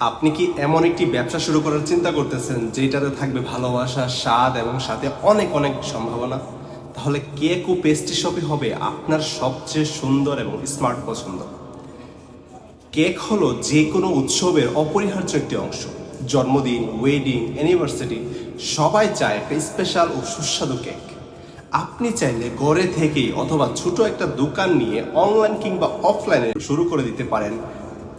আপনি কি এমন একটি ব্যবসা শুরু করার চিন্তা করতেছেন যেটাতে থাকবে ভালোবাসা, স্বাদ এবং সাথে অনেক অনেক সম্ভাবনা? তাহলে কেক ও পেস্ট্রি শপে হবে আপনার সবচেয়ে সুন্দর এবং স্মার্ট পছন্দ? কেক হলো যে কোনো উৎসবের অপরিহার্য একটি অংশ। জন্মদিন ওয়েডিং অ্যানিভার্সারি সবাই চায় একটা স্পেশাল ও সুস্বাদু কেক। আপনি চাইলে ঘরে থেকেই অথবা ছোট একটা দোকান নিয়ে অনলাইন কিংবা অফলাইনে শুরু করে দিতে পারেন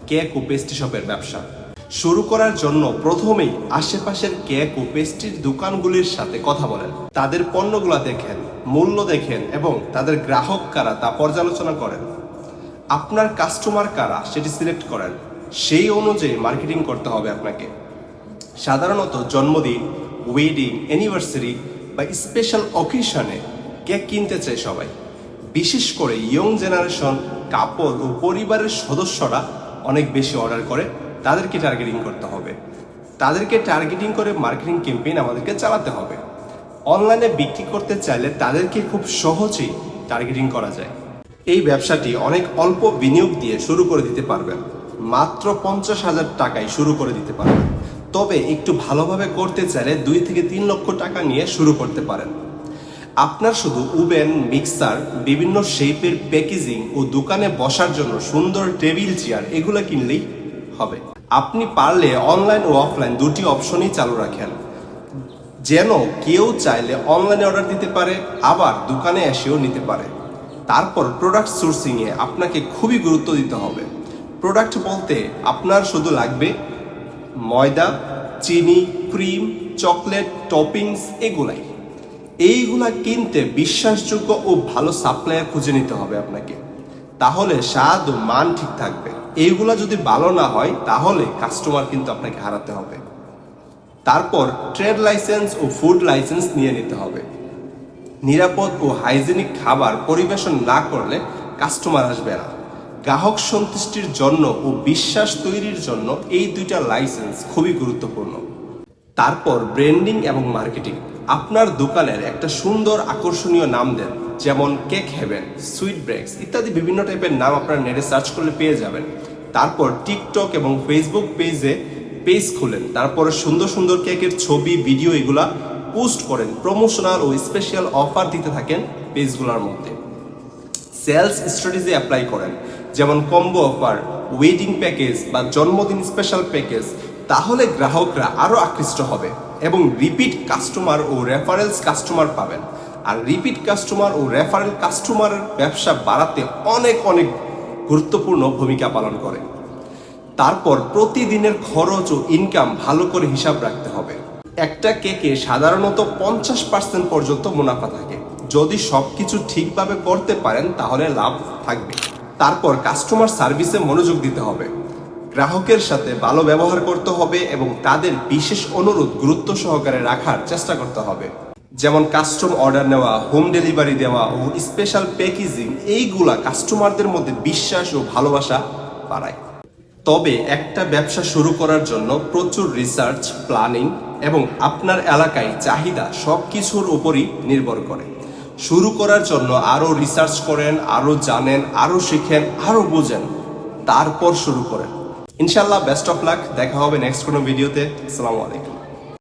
কেক ও পেস্ট্রি শপের ব্যবসা। শুরু করার জন্য প্রথমেই আশেপাশের কেক ও পেস্ট্রির দোকানগুলির সাথে কথা বলেন। তাদের পণ্যগুলো দেখেন, মূল্য দেখেন এবং তাদের গ্রাহক কারা তা পর্যালোচনা করেন। আপনার কাস্টমার কারা সেটি সিলেক্ট করেন। সেই অনুযায়ী মার্কেটিং করতে হবে আপনাকে। সাধারণত জন্মদিন ওয়েডিং অ্যানিভার্সারি বা স্পেশাল অকেশনে কেক কিনতে চায় সবাই। বিশেষ করে ইয়ং জেনারেশন কাপড় ও পরিবারের সদস্যরা অনেক বেশি অর্ডার করে। তাদেরকে টার্গেটিং করতে হবে। তাদেরকে টার্গেটিং করে মার্কেটিং ক্যাম্পেইন আমাদেরকে চালাতে হবে। অনলাইনে বিক্রি করতে চাইলে তাদেরকে খুব সহজেই টার্গেটিং করা যায়। এই ব্যবসাটি অনেক অল্প বিনিয়োগ দিয়ে শুরু করে দিতে পারবেন। মাত্র পঞ্চাশ হাজার টাকায় শুরু করে দিতে পারবেন। তবে একটু ভালোভাবে করতে চাইলে দুই থেকে তিন লক্ষ টাকা নিয়ে শুরু করতে পারেন। আপনার শুধু উবেন মিক্সার, বিভিন্ন শেপের প্যাকেজিং ও দোকানে বসার জন্য সুন্দর টেবিল চেয়ার এগুলো কিনলেই হবে। আপনি পারলে অনলাইন ও অফলাইন দুটি অপশনই চালু রাখেন। যেন কেউ চাইলে অনলাইনে অর্ডার দিতে পারে, আবার দোকানে এসেও নিতে পারে। তারপর প্রোডাক্ট সোর্সিংয়ে আপনাকে খুবই গুরুত্ব দিতে হবে। প্রোডাক্ট বলতে আপনার শুধু লাগবে ময়দা, চিনি, ক্রিম, চকলেট টপিংস এগুলাই। এইগুলা কিনতে বিশ্বাসযোগ্য ও ভালো সাপ্লায়ার খুঁজে নিতে হবে আপনাকে। তাহলে স্বাদ ও মান ঠিক থাকবে। এইগুলা যদি ভালো না হয়, তাহলে কাস্টমার কিন্তু আপনাকে হারাতে হবে। তারপর ট্রেড লাইসেন্স ও ফুড লাইসেন্স নিয়ে নিতে হবে। নিরাপদ ও হাইজেনিক খাবার পরিবেশন না করলে কাস্টমার আসবে না। গ্রাহক সন্তুষ্টির জন্য ও বিশ্বাস তৈরির জন্য এই দুইটা লাইসেন্স খুবই গুরুত্বপূর্ণ। তারপর ব্র্যান্ডিং এবং মার্কেটিং আপনার দোকানের একটা সুন্দর আকর্ষণীয় নাম দেন, যেমন কেক হেভেন সুইট ব্রেকস ইত্যাদি বিভিন্ন টাইপের নাম আপনারা নেটে সার্চ করলে পেয়ে যাবেন। তারপর টিকটক এবং ফেসবুক পেজে পেজ খুলেন। তারপরে সুন্দর সুন্দর কেকের ছবি, ভিডিও এগুলা পোস্ট করেন। প্রমোশনাল ও স্পেশাল অফার দিতে থাকেন পেজগুলোর মধ্যে। সেলস স্ট্র্যাটেজি অ্যাপ্লাই করেন, যেমন কম্বো অফার, ওয়েডিং প্যাকেজ বা জন্মদিন স্পেশাল প্যাকেজ, তাহলে গ্রাহকরা আরও আকৃষ্ট হবে এবং রিপিট কাস্টমার ও রেফারেন্স কাস্টমার পাবেন। আর রিপিট কাস্টমার ও রেফারেল কাস্টমারের ব্যবসা বাড়াতে অনেক অনেক গুরুত্বপূর্ণ ভূমিকা পালন করে। তারপর প্রতিদিনের খরচ ও ইনকাম ভালো করে হিসাব রাখতে হবে। একটা কেকে সাধারণত পঞ্চাশ পার্সেন্ট পর্যন্ত মুনাফা থাকে। যদি সবকিছু ঠিকভাবে করতে পারেন, তাহলে লাভ থাকবে। তারপর কাস্টমার সার্ভিসে মনোযোগ দিতে হবে। গ্রাহকের সাথে ভালো ব্যবহার করতে হবে এবং তাদের বিশেষ অনুরোধ গুরুত্ব সহকারে রাখার চেষ্টা করতে হবে। যেমন কাস্টম অর্ডার নেওয়া হোম ডেলিভারি দেওয়া ও স্পেশাল প্যাকেজিং এইগুলা কাস্টমারদের মধ্যে বিশ্বাস ও ভালোবাসা বাড়ায়। তবে একটা ব্যবসা শুরু করার জন্য প্রচুর রিসার্চ প্ল্যানিং এবং আপনার এলাকায় চাহিদা সব কিছুর উপরই নির্ভর করে। শুরু করার জন্য আরও রিসার্চ করেন, আরও জানেন, আরও শিখেন, আরও বোঝেন, তারপর শুরু করেন। ইনশাল্লাহ বেস্ট অফ লাক দেখা হবে নেক্সট কোনো ভিডিওতে আসসালামু আলাইকুম।